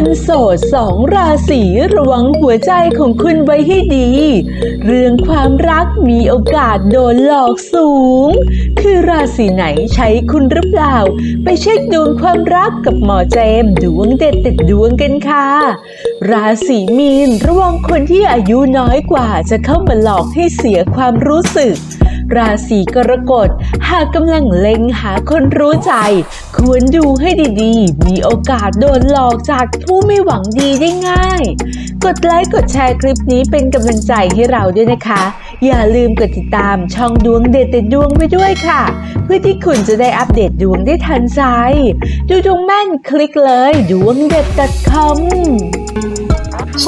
คนโสดสองราศีระวังหัวใจของคุณไว้ให้ดี เรื่องความรักมีโอกาสโดนหลอกสูง คือราศีไหนใช้คุณหรือเปล่า ไปเช็คดวงความรักกับหมอเจมดวงเด็ดติดดวงกันค่ะ ราศีมีนระวังคนที่อายุน้อยกว่าจะเข้ามาหลอกให้เสียความรู้สึก ราศีกรกฎ หากกำลังเล็งหาคนรู้ใจ ควรดูให้ดีๆ มีโอกาสโดนหลอกจากผู้ไม่หวังดีได้ง่าย กดไลค์กดแชร์คลิปนี้เป็นกำลังใจให้เราด้วยนะคะ อย่าลืมกดติดตามช่องดวงเด็ดเด็ดดวงไปด้วยค่ะ เพื่อที่คุณจะได้อัปเดตดวงได้ทันใจ ดูดวงแม่นคลิกเลยดวงเด็ด .com